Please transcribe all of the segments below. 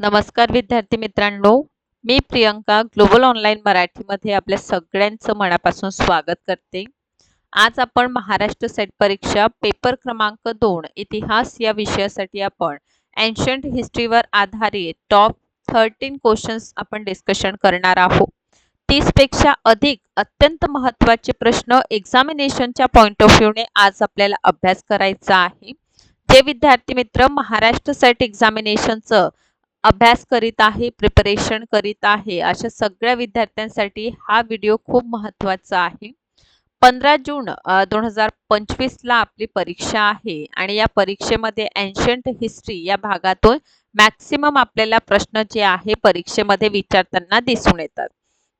नमस्कार विद्यार्थी मित्रांनो मी प्रियंका ग्लोबल ऑनलाईन मराठीमध्ये आपल्या सगळ्यांचं मनापासून स्वागत करते. आज आपण महाराष्ट्र सेट परीक्षा पेपर क्रमांक दोन इतिहास या विषयासाठी आपण एन्शंट हिस्ट्रीवर आधारित टॉप थर्टीन क्वेश्चन्स आपण डिस्कशन करणार आहोत. तीसपेक्षा अधिक अत्यंत महत्त्वाचे प्रश्न एक्झामिनेशनच्या पॉईंट ऑफ व्ह्यूने आज आपल्याला अभ्यास करायचा आहे. जे विद्यार्थी मित्र महाराष्ट्र सेट एक्झामिनेशनचं अभ्यास करीत आहे प्रिपरेशन करीत आहे अशा सगळ्या विद्यार्थ्यांसाठी हा व्हिडिओ खूप महत्त्वाचा आहे. पंधरा जून दोन हजार पंचवीसला आपली परीक्षा आहे आणि या परीक्षेमध्ये एन्शंट हिस्ट्री या भागातून मॅक्सिमम आपल्याला प्रश्न जे आहे परीक्षेमध्ये विचारताना दिसून येतात.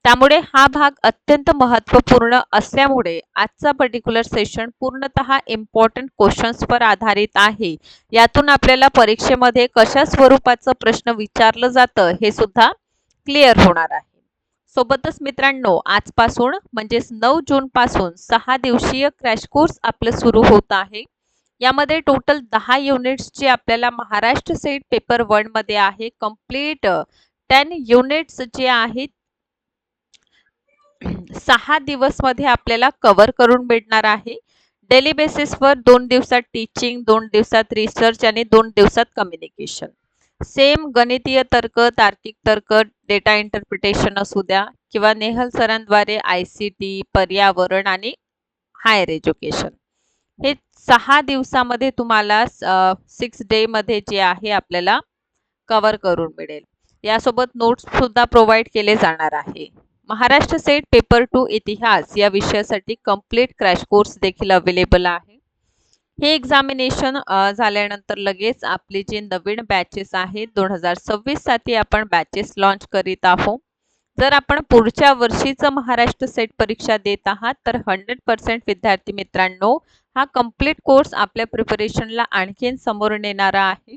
त्यामुळे हा भाग अत्यंत महत्त्वपूर्ण असल्यामुळे आजचा पर्टिक्युलर सेशन पूर्णतः इम्पॉर्टंट क्वेश्चन्सवर आधारित आहे. यातून आपल्याला परीक्षेमध्ये कशा स्वरूपाचं प्रश्न विचारलं जातं हे सुद्धा क्लिअर होणार आहे. सोबतच मित्रांनो आजपासून म्हणजेच नऊ जूनपासून सहा दिवसीय क्रॅश कोर्स आपलं सुरू होत आहे. यामध्ये टोटल दहा युनिट्स जे आपल्याला महाराष्ट्र सेट पेपर वनमध्ये आहे कंप्लीट टेन युनिट्स जे आहेत सहा दिवसमध्ये आपल्याला कवर करून भेटणार आहे. डेली बेसिसवर दोन दिवसात टीचिंग दोन दिवसात रिसर्च आणि दोन दिवसात कम्युनिकेशन सेम गणितीय तर्क तार्किक तर्क डेटा इंटरप्रिटेशन असू द्या किंवा नेहल सरांद्वारे आय सी टी पर्यावरण आणि हायर एज्युकेशन हे सहा दिवसामध्ये तुम्हाला सिक्स डेमध्ये जे आहे आपल्याला कव्हर करून मिळेल. यासोबत नोट्स सुद्धा प्रोव्हाइड केले जाणार आहे. महाराष्ट्र सेट पेपर टू इतिहास या विषयासाठी कंप्लीट क्रॅश कोर्स देखील अवेलेबल आहे. हे एक्झामिनेशन झाल्यानंतर लगेच आपले जे नवीन बॅचेस आहेत दोन हजार सव्वीससाठी आपण बॅचेस लॉन्च करीत आहोत. जर आपण पुढच्या वर्षीचं महाराष्ट्र सेट परीक्षा देत आहात तर हंड्रेड पर्सेंट विद्यार्थी मित्रांनो हा कंप्लीट कोर्स आपल्या प्रिपरेशनला आणखीन समोर नेणारा आहे.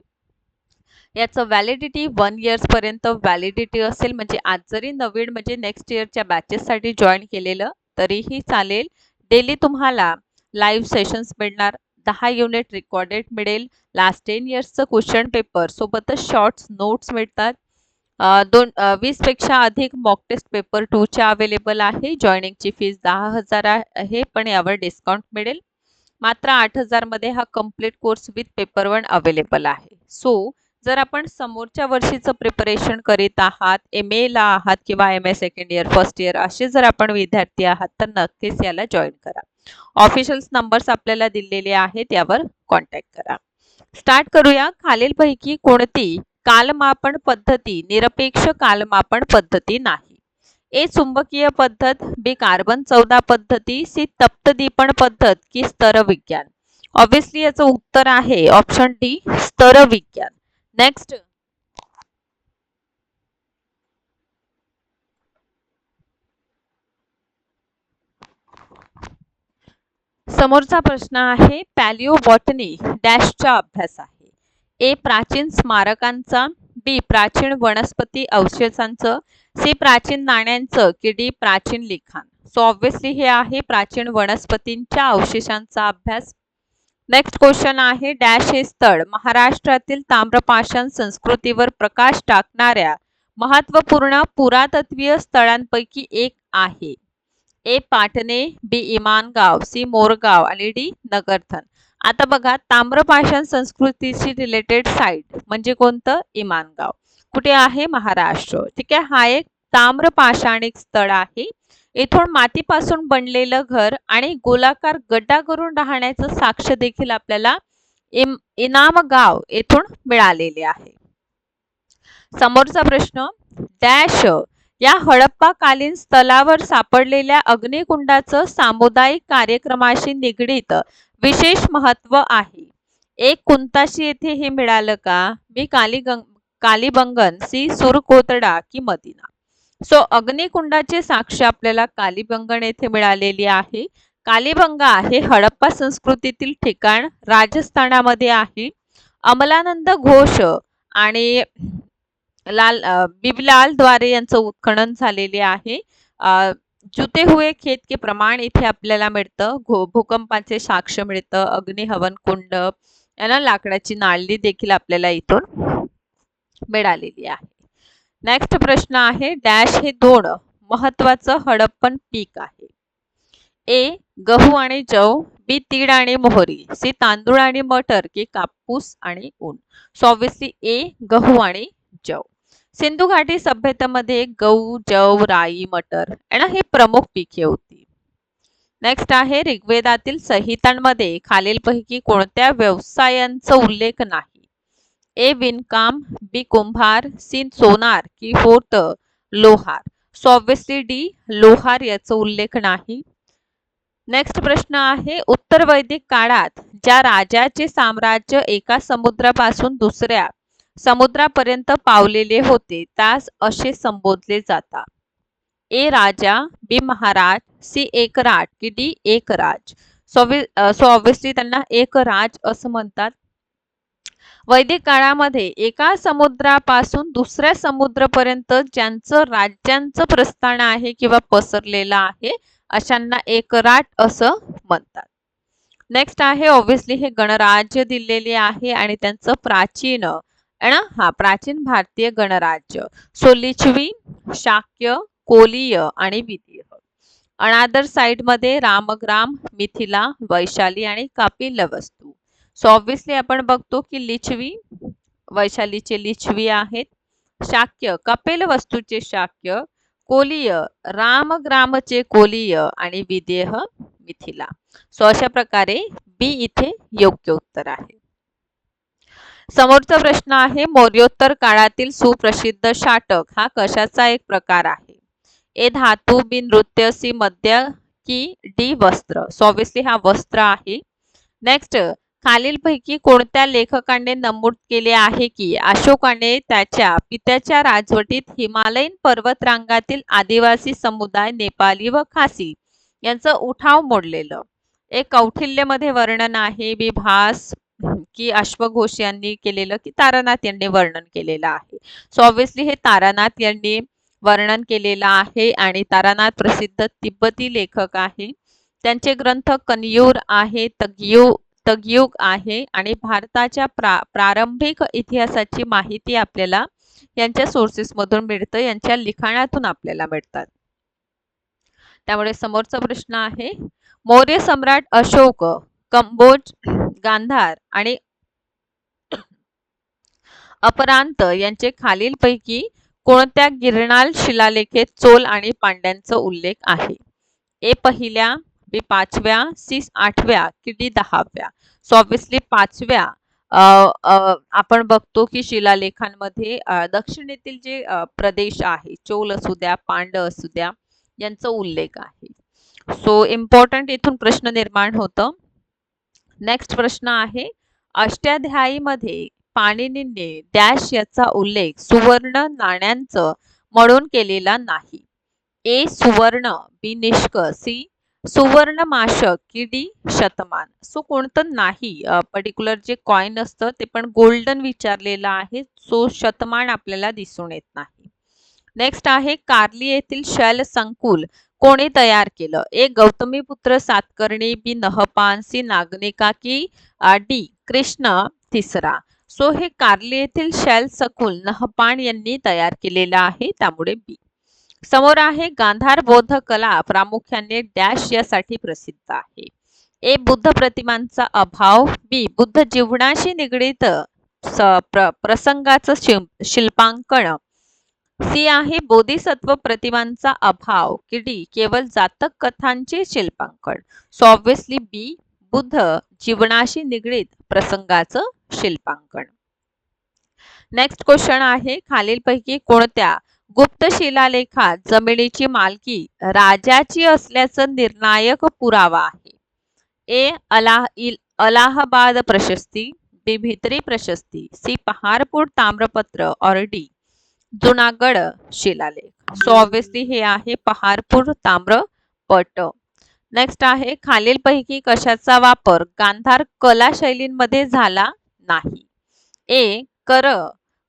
याचं व्हॅलिडिटी वन इयर्सपर्यंत व्हॅलिडिटी असेल म्हणजे आज जरी नवीन म्हणजे नेक्स्ट इयरच्या बॅचेससाठी जॉईन केलेलं तरीही चालेल. डेली तुम्हाला लाईव्ह सेशन्स मिळणार दहा युनिट रेकॉर्डेड मिळेल. लास्ट टेन इयर्सचं क्वेश्चन पेपर सोबतच शॉर्ट्स नोट्स मिळतात. दोन वीसपेक्षा अधिक मॉक टेस्ट पेपर टूच्या अवेलेबल आहे. जॉईनिंगची फीस दहा हजार आहे पण यावर डिस्काउंट मिळेल. मात्र आठ हजारमध्ये हा complete course with paper one available आहे. सो जर आपण समोरच्या वर्षीचं प्रिपरेशन करीत आहात एम एला आहात किंवा M A second year first year असे जर आपण विद्यार्थी आहात तर नक्कीच याला जॉईन करा. ऑफिशियल्स नंबर्स आपल्याला दिलेले आहेत यावर कॉन्टॅक्ट करा. स्टार्ट करूया. खालीलपैकी कोणती कालमापन पद्धती निरपेक्ष कालमापन पद्धती नाही? ए चुंबकीय पद्धत बी कार्बन चौदा पद्धती सी तप्तदीपण पद्धत की स्तर विज्ञान. ऑब्विसली याचं उत्तर आहे ऑप्शन डी स्तर विज्ञान. नेक्स्ट समोरचा प्रश्न आहे पॅलिओबॉटनी डॅशचा अभ्यास आहे. ए प्राचीन स्मारकांचा बी प्राचीन वनस्पती अवशेषांचं सी प्राचीन नाण्यांचं की डी प्राचीन लिखाण. सो ऑब्विसली हे आहे प्राचीन वनस्पतींच्या अवशेषांचा अभ्यास. नेक्स्ट क्वेश्चन आहे डॅश हे स्थळ महाराष्ट्रातील ताम्रपाषाण संस्कृतीवर प्रकाश टाकणाऱ्या महत्त्वपूर्ण पुरातत्वीय स्थळांपैकी एक आहे. A Patne B Imangaon C Morgaon आणि डी नगरथन. आता बघा ताम्रपाषाण संस्कृतीशी रिलेटेड साईट म्हणजे कोणतं? इमानगाव. कुठे आहे? महाराष्ट्र. ठीक आहे हा एक ताम्रपाषाणिक स्थळ आहे. येथून मातीपासून बनलेलं घर आणि गोलाकार गड्डा करून राहण्याचं साक्ष देखील आपल्याला इम इनाम गाव येथून मिळालेले आहे. समोरचा प्रश्न डॅश या हडप्पाकालीन स्थलावर सापडलेल्या अग्निकुंडाचं सामुदायिक कार्यक्रमाशी निगडीत विशेष महत्त्व आहे. एक कुंताशी येथे हे मिळालं का? मी कालीगंग कालीबंगन सी सुरकोतडा की मदिना. सो अग्निकुंडाचे साक्ष आपल्याला कालीबंगण येथे मिळालेली आहे. कालीबंगा आहे हडप्पा संस्कृतीतील ठिकाण राजस्थानामध्ये आहे. अमलानंद घोष आणि लाल बिबलाल द्वारे यांचं उत्खनन झालेले आहे. जुते हुए खेत के प्रमाण इथे आपल्याला मिळतं. भूकंपाचे साक्ष मिळतं. अग्निहवन कुंड यांना लाकडाची नाळली देखील आपल्याला इथून मिळालेली आहे. नेक्स्ट प्रश्न आहे डॅश हे दोन महत्वाचं हडप्पन पीक आहे. ए गहू आणि जव बी तीळ आणि मोहरी सी तांदूळ आणि मटर की कापूस आणि ऊन. सो ऑब्विसली ए गहू आणि जव. सिंधू घाटी सभ्यतेमध्ये गहू जव राई मटर आणि हे प्रमुख पिके होती. नेक्स्ट आहे ऋग्वेदातील संहितांमध्ये खालीलपैकी कोणत्या व्यवसायांचा उल्लेख नाही? ए विणकाम बी कुंभार सी सोनार की फोर्थ लोहार. सो ऑब्विसली डी लोहार याचा उल्लेख नाही. नेक्स्ट प्रश्न आहे उत्तर वैदिक काळात ज्या राजाचे साम्राज्य एका समुद्रापासून दुसऱ्या समुद्रापर्यंत पावलेले होते त्यास असे संबोधले जातात ए राजा बी महाराज सी एक राज की डी एक राज. सो सो ऑब्विसली त्यांना एक राज असं म्हणतात. वैदिक काळामध्ये एका समुद्रापासून दुसऱ्या समुद्रापर्यंत ज्यांचं राज्यांचं प्रस्थान आहे किंवा पसरलेलं आहे अशांना एकराट असं म्हणतात. नेक्स्ट आहे ऑब्विसली हे गणराज्य दिलेले आहे आणि त्यांचं प्राचीन ना? हा प्राचीन भारतीय गणराज्य. सो लिच्छवी शाक्य कोलीय आणि विधीय अनादर साइडमध्ये रामग्राम मिथिला वैशाली आणि कापिलवस्तू. सो ऑब्विसली आपण बघतो की लिच्छवी वैशालीचे लिच्छवी आहेत. शाक्य कपेल वस्तूचे शाक्य कोलीय रामग्रामचे कोलीय आणि विदेह मिथिला. सो अशा प्रकारे बी इथे योग्य उत्तर आहे. समोरचा प्रश्न आहे मौर्योत्तर काळातील सुप्रसिद्ध शाटक हा कशाचा एक प्रकार आहे? ए धातू बी नृत्य सी मध्य की डी वस्त्र? सो ऑब्विसली हा वस्त्र आहे. नेक्स्ट खालीलपैकी कोणत्या लेखकाने नमूद केले आहे की अशोकाने त्याच्या पित्याच्या राजवटीत हिमालयीन पर्वतरांगातील आदिवासी समुदाय नेपाली व खासी यांचं उठाव मोडलेलं? एक कौटिल्यमध्ये वर्णन आहे. विभास की अश्वघोष यांनी केलेलं की तारानाथ यांनी वर्णन केलेलं आहे. सो ऑब्विसली हे तारानाथ यांनी वर्णन केलेलं आहे आणि तारानाथ प्रसिद्ध तिब्बती लेखक आहे. त्यांचे ग्रंथ कनयूर आहे. तगियू तगयुग आहे आणि भारताच्या प्रा प्रारंभिक इतिहासाची माहिती आपल्याला यांच्या सोर्सेसमधून मिळतं यांच्या लिखाणातून आपल्याला मिळतात. त्यामुळे समोरचा प्रश्न आहे मौर्य सम्राट अशोक कंबोज गांधार आणि अपरांत यांचे खालीलपैकी कोणत्या गिरणाल शिलालेखेत चोल आणि पांड्यांचा उल्लेख आहे? ए पहिल्या बी पाचव्या सी आठव्या की डी दहाव्या. सो ऑब्विसली पाचव्या आपण बघतो की शिलालेखांमध्ये दक्षिणेतील जे प्रदेश आहे चोल असू द्या पांड असू द्या यांचा उल्लेख आहे. सो इम्पॉर्टंट इथून प्रश्न निर्माण होतं. नेक्स्ट प्रश्न आहे अष्टाध्यायीमध्ये पाणिनीने डॅश याचा उल्लेख सुवर्ण नाण्यांचं म्हणून केलेला नाही. ए सुवर्ण बी निष्क सी सुवर्ण माशक की डी शतमान. सो कोणतं नाही पर्टिक्युलर जे कॉइन असतं ते पण गोल्डन विचारलेलं आहे. सो शतमान आपल्याला दिसून येत नाही. नेक्स्ट आहे कार्ली येथील शैल संकुल. कोणी तयार केलं? A Gautamiputra Satakarni B Nahapana C Naganika की डी कृष्ण तिसरा. सो हे कार्ली येथील शैल सकुल नहपान यांनी तयार केलेलं आहे त्यामुळे बी. समोर आहे गांधार बौद्ध कला प्रामुख्याने डॅश यासाठी प्रसिद्ध आहे. ए बुद्ध प्रतिमांचा अभाव बी बुद्ध जीवनाशी निगडीत प्र प्रसंगाचं शिल्पांकन. सी आहे बोधिसत्व प्रतिमांचा अभाव की डी केवळ जातक कथांचे शिल्पांकन. सो ऑब्विसली बी बुद्ध जीवनाशी निगडीत प्रसंगाचं शिल्पांकन. नेक्स्ट क्वेश्चन आहे खालीलपैकी कोणत्या गुप्त शिलालेखात जमिनीची मालकी राजाची असल्याचं निर्णायक पुरावा आहे. ए. अलाह अलाहाबाद प्रशस्ती बी. भित्री प्रशस्ती सी. पहारपूर ताम्रपत्र और डी. जुनागड शिलालेख. सो ऑब्विसली हे आहे पहारपूर ताम्रपट. नेक्स्ट आहे खालीलपैकी कशाचा वापर गांधार कला शैलींमध्ये झाला नाही. ए. कर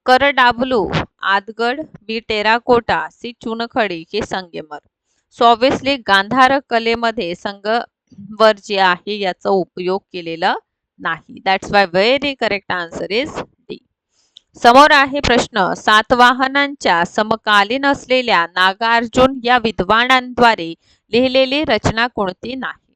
कर डाबलू आदगड बी टेराकोटा सी चुनखडी की संगेमर. सो ऑब्विसली गांधार कलेमध्ये संगवर जे आहे याचा उपयोग केलेला नाही. That's why very correct answer is D समोर आहे प्रश्न सातवाहनांच्या समकालीन असलेल्या नागार्जुन या विद्वानांद्वारे लिहिलेली रचना कोणती नाही?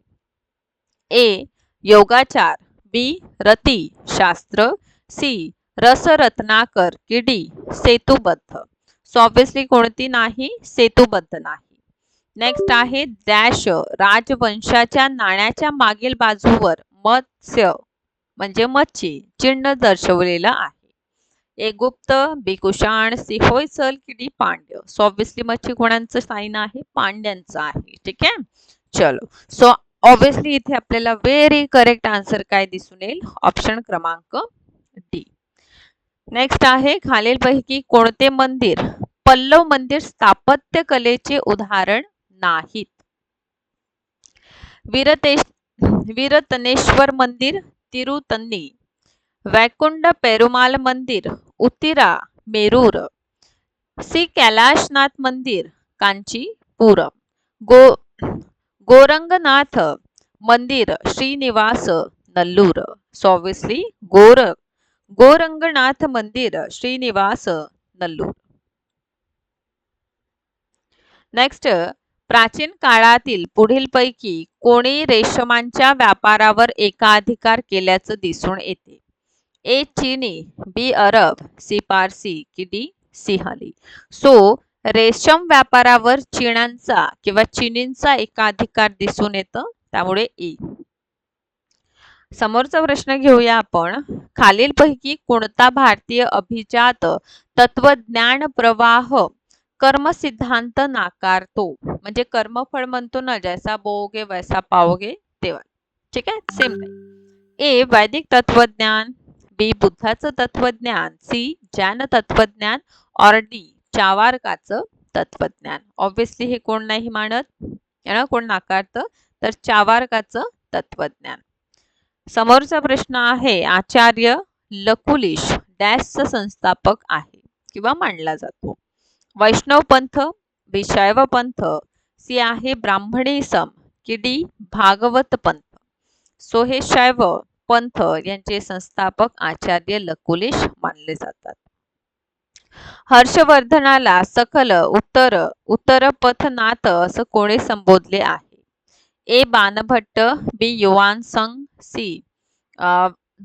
ए योगाचार बी रती शास्त्र सी रसरत्नाकर किडी डी सेतुबद्ध. सो ऑब्विसली कोणती नाही सेतुबद्ध नाही. नेक्स्ट आहे डॅश राजवंशाच्या नाण्याच्या मागील बाजूवर मत्स्य म्हणजे मच्छी चिन्ह दर्शवलेलं आहे. ए गुप्त बी कुशाण सी होयसल की डी पांड्य. सो ऑब्विसली मच्छी कोणाचं साईन आहे? पांड्यांचं आहे. ठीक आहे? चलो. सो ऑब्विसली इथे आपल्याला व्हेरी करेक्ट आन्सर काय दिसून येईल? ऑप्शन क्रमांक डी नेक्स्ट आहे खालीलपैकी कोणते मंदिर? पल्लव मंदिर स्थापत्य कलेचे उदाहरण नाहीत. वीरतेश वीरतनेश्वर मंदिर तिरुतन्नी. वैकुंठ पेरुमाल मंदिर उतिरा मेरूर. श्री कैलाशनाथ मंदिर कांचीपुरम. गो गोरंगनाथ मंदिर श्रीनिवास नल्लूर. सो ऑब्विसली गोरंगनाथ मंदिर श्रीनिवास नल्लूर. नेक्स्ट प्राचीन काळातील पुढीलपैकी कोणी रेशमांच्या व्यापारावर एकाधिकार केल्याचं दिसून येते. ए चीनी बी अरब सी पारसी की डी सिंहली. सो रेशम व्यापारावर चीनांचा किंवा चिनींचा एकाधिकार दिसून येतं त्यामुळे ई. समोरचा प्रश्न घेऊया आपण. खालीलपैकी कोणता भारतीय अभिजात तत्वज्ञान प्रवाह कर्म सिद्धांत नाकारतो? म्हणजे कर्मफळ म्हणतो ना जैसा बोगे वैसा पाओगे तेव्हा. ठीक आहे? सेम ए वैदिक तत्वज्ञान बी बुद्धाचं तत्वज्ञान सी जैन तत्वज्ञान और डी चावारकाचं तत्वज्ञान ऑब्विसली हे कोण नाही मानत. यानं कोण नाकारतं? तर चावारकाचं तत्वज्ञान समोरचा प्रश्न आहे आचार्य लकुलिश डॅशचा संस्थापक आहे किंवा मांडला जातो. वैष्णव पंथ बी पंथ सी आहे ब्राह्मणी सम की डी भागवत पंथ. सो हे शैव पंथ यांचे संस्थापक आचार्य लकुलिश मानले जातात. हर्षवर्धनाला सकल उत्तर उत्तर पथनाथ असं कोणी संबोधले आहे? ए बाणभट्ट बी युवान संघ सी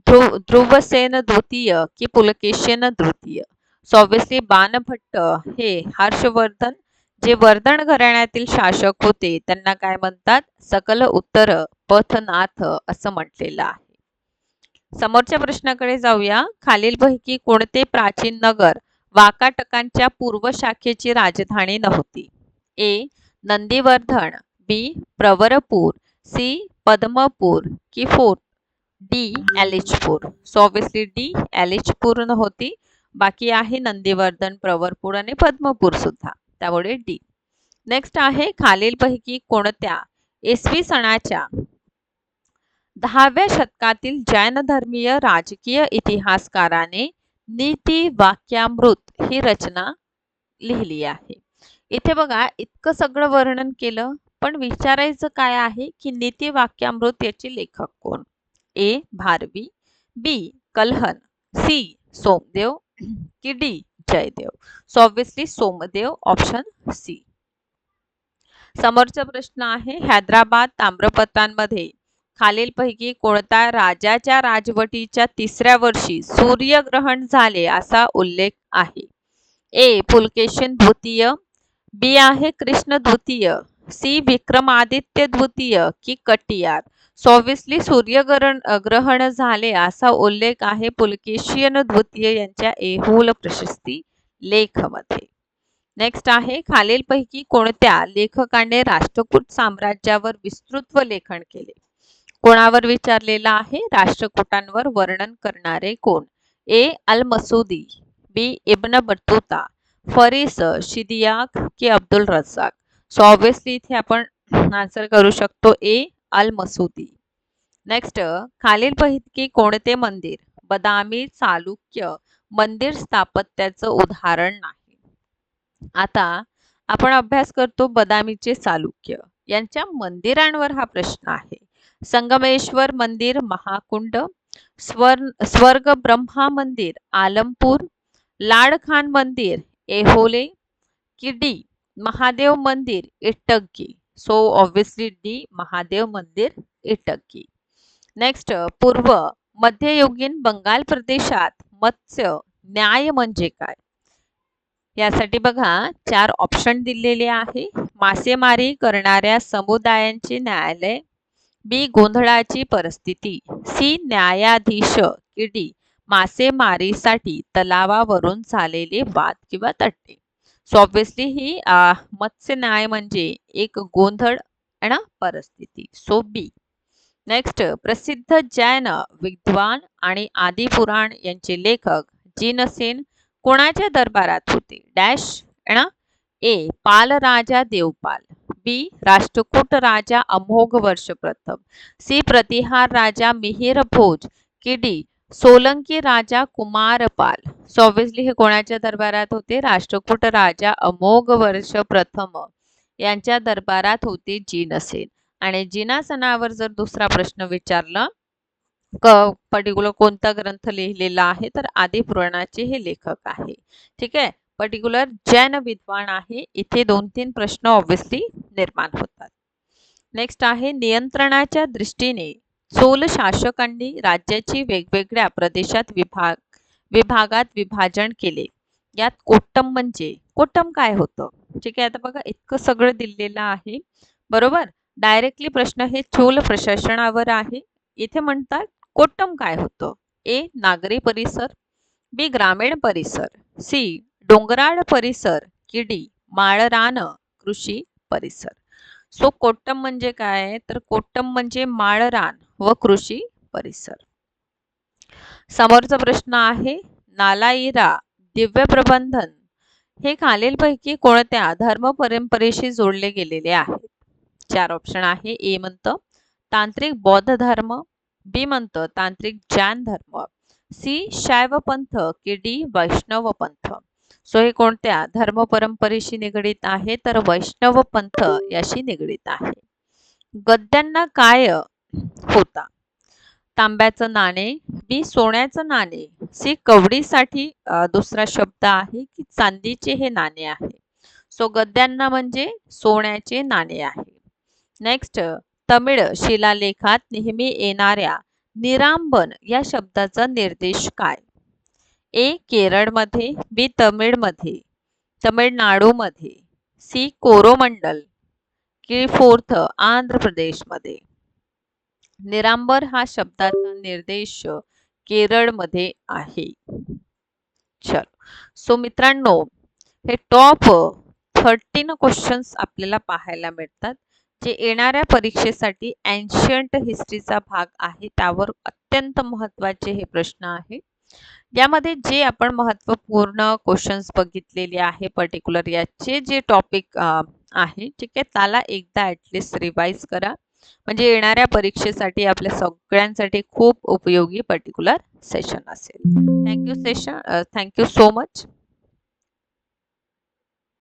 ध्रुव ध्रुवसेन द्वितीय की पुलकेशन द्वितीय सो ऑब्विसली बाणभट्ट हे हर्षवर्धन जे वर्धन घराण्यातील शासक होते त्यांना काय म्हणतात? सकल उत्तर पथनाथ असं म्हटलेलं आहे. समोरच्या प्रश्नाकडे जाऊया. खालीलपैकी कोणते प्राचीन नगर वाकाटकांच्या पूर्व शाखेची राजधानी नव्हती? ए नंदीवर्धन बी प्रवरपूर सी पद्मपूर की fourth. D Elichpur. So obviously D Elichpur होती. बाकी आहे नंदीवर्धन प्रवरपूर आणि पद्मपूर सुद्धा. त्यामुळे डी. नेक्स्ट आहे खालीलपैकी कोणत्या? इसवी सणाच्या दहाव्या शतकातील जैन धर्मीय राजकीय इतिहासकाराने नीती वाक्यामृत ही रचना लिहिली आहे. इथे बघा इतकं सगळं वर्णन केलं. पण विचारायचं काय आहे की नीती वाक्यामृत याचे लेखक कोण? A. Bharavi B. Kalhana C. Somdev की D. Jaydev. So obviously Somdev option C समोरचा प्रश्न आहे हैदराबाद ताम्रपत्रांमध्ये खालीलपैकी कोणता राजाच्या राजवटीच्या तिसऱ्या वर्षी सूर्यग्रहण झाले असा उल्लेख आहे? ए. पुलकेशन द्वितीय बी. आहे कृष्ण द्वितीय. सी. विक्रमादित्य द्वितीय की कटियार. सव्वीसली सूर्यग्रहण ग्रहण झाले असा उल्लेख आहे पुलकेशियन द्वितीय यांच्या एहुल प्रशस्ती लेखमध्ये. नेक्स्ट आहे खालीलपैकी कोणत्या लेखकाने राष्ट्रकूट साम्राज्यावर विस्तृत्व लेखन केले? कोणावर विचारलेला आहे? राष्ट्रकूटांवर वर्णन करणारे कोण? ए. अल मसुदी बी. इब्न बटुता फरीस शिदियाक की अब्दुल रजाक सो ऑब्विसली इथे आपण आन्सर करू शकतो ए अल मसुदी. नेक्स्ट खालीलपैकी कोणते मंदिर? बदामी चालुक्य मंदिर स्थापत्याचं उदाहरण नाही. आता आपण अभ्यास करतो बदामीचे चालुक्य. यांच्या मंदिरांवर हा प्रश्न आहे. संगमेश्वर मंदिर महाकुंड स्वर स्वर्ग ब्रह्मा मंदिर आलमपूर लाडखान मंदिर एहोले किडी महादेव मंदिर Ittagi so obviously D Mahadev मंदिर इटक्की नेक्स्ट पूर्व मध्ययुगीन बंगाल प्रदेशात मत्स्य न्याय म्हणजे काय? यासाठी बघा चार ऑप्शन दिलेले आहे. मासेमारी करणाऱ्या समुदायांचे न्यायालय बी गोंधळाची परिस्थिती सी न्यायाधीश की डी मासेमारीसाठी तलावावरून झालेले वाद किंवा तट्टे. सो ऑब्विसली ही मत्स्य न्याय म्हणजे एक गोंधळ ना? परिस्थिती. सो बी नेक्स्ट प्रसिद्ध जैन विद्वान आणि आदिपुराण यांचे लेखक जिनसेन कोणाच्या दरबारात होते? डॅश ना? ए पाल राजा देवपाल. बी राष्ट्रकूट राजा अमोघ वर्ष प्रथम सी प्रतिहार राजा मिहिर भोज की डी सोलंकी राजा कुमारपाल. सो ऑब्विसली हे कोणाच्या दरबारात होते? राष्ट्रकूट राजा अमोघ वर्ष प्रथम. यांच्या दरबारात होते जिनसेन. आणि जिनासनावर जर दुसरा प्रश्न विचारला क पर्टिक्युलर कोणता ग्रंथ लिहिलेला आहे तर आदी पुराणाचे हे लेखक आहे. ठीक आहे? पर्टिक्युलर जैन विद्वान आहे. इथे दोन तीन प्रश्न ऑब्विसली निर्माण होतात. नेक्स्ट आहे नियंत्रणाच्या दृष्टीने. चोल शासकांनी राज्याची वेगवेगळ्या प्रदेशात विभाग विभागात विभाजन केले. यात कोट्टम म्हणजे कोट्टम काय होतं? ठीक आहे आता बघा इतकं सगळं दिलेलं आहे. बरोबर? डायरेक्टली प्रश्न हे चोल प्रशासनावर आहे. इथे म्हणतात कोट्टम काय होतं? ए नागरी परिसर बी ग्रामीण परिसर सी डोंगराळ परिसर की डी माळरान कृषी परिसर. सो कोट्टम म्हणजे काय? तर कोट्टम म्हणजे माळरान व कृषी परिसर. समोरचा प्रश्न आहे नालाईरा दिव्य प्रबंधन हे खालीलपैकी कोणत्या धर्म परंपरेशी जोडले गेलेले आहेत? चार ऑप्शन आहे. ए म्हणतं तांत्रिक बौद्ध धर्म बी म्हणतं तांत्रिक जैन धर्म सी शैव पंथ की डी वैष्णव पंथ सो हे कोणत्या? धर्म परंपरेशी निगडीत आहे तर वैष्णव पंथ याशी निगडीत आहे. गद्यांना काय होता? तांब्याचं नाणे बी सोन्याचं नाणे सी कवडीसाठी दुसरा शब्द आहे की चांदीचे हे नाणे आहे. सो गद्यांना म्हणजे सोन्याचे नाणे आहे. नेक्स्ट तमिळ शिलालेखात नेहमी येणाऱ्या निरांबन या शब्दाचा निर्देश काय? ए केरळमध्ये बी तमिळमध्ये तमिळनाडूमध्ये. सी कोरोमंडल. की फोर्थ आंध्र प्रदेशमध्ये निरांबर हा शब्दाचा निर्देश केरळमध्ये आहे. चल. सो मित्रांनो हे टॉप थर्टीन क्वेश्चन्स आपल्याला पाहायला मिळतात जे येणाऱ्या परीक्षेसाठी एन्शियंट हिस्ट्रीचा भाग आहे. त्यावर अत्यंत महत्त्वाचे हे प्रश्न आहे यामध्ये जे आपण महत्त्वपूर्ण क्वेश्चन्स बघितलेले आहे पर्टिक्युलर याचे जे टॉपिक आहे ठीक आहे त्याला एकदा ॲटलिस्ट रिवाईज करा. म्हणजे येणाऱ्या परीक्षेसाठी आपल्या सगळ्यांसाठी खूप उपयोगी पर्टिक्युलर सेशन असेल. Thank you session thank you so much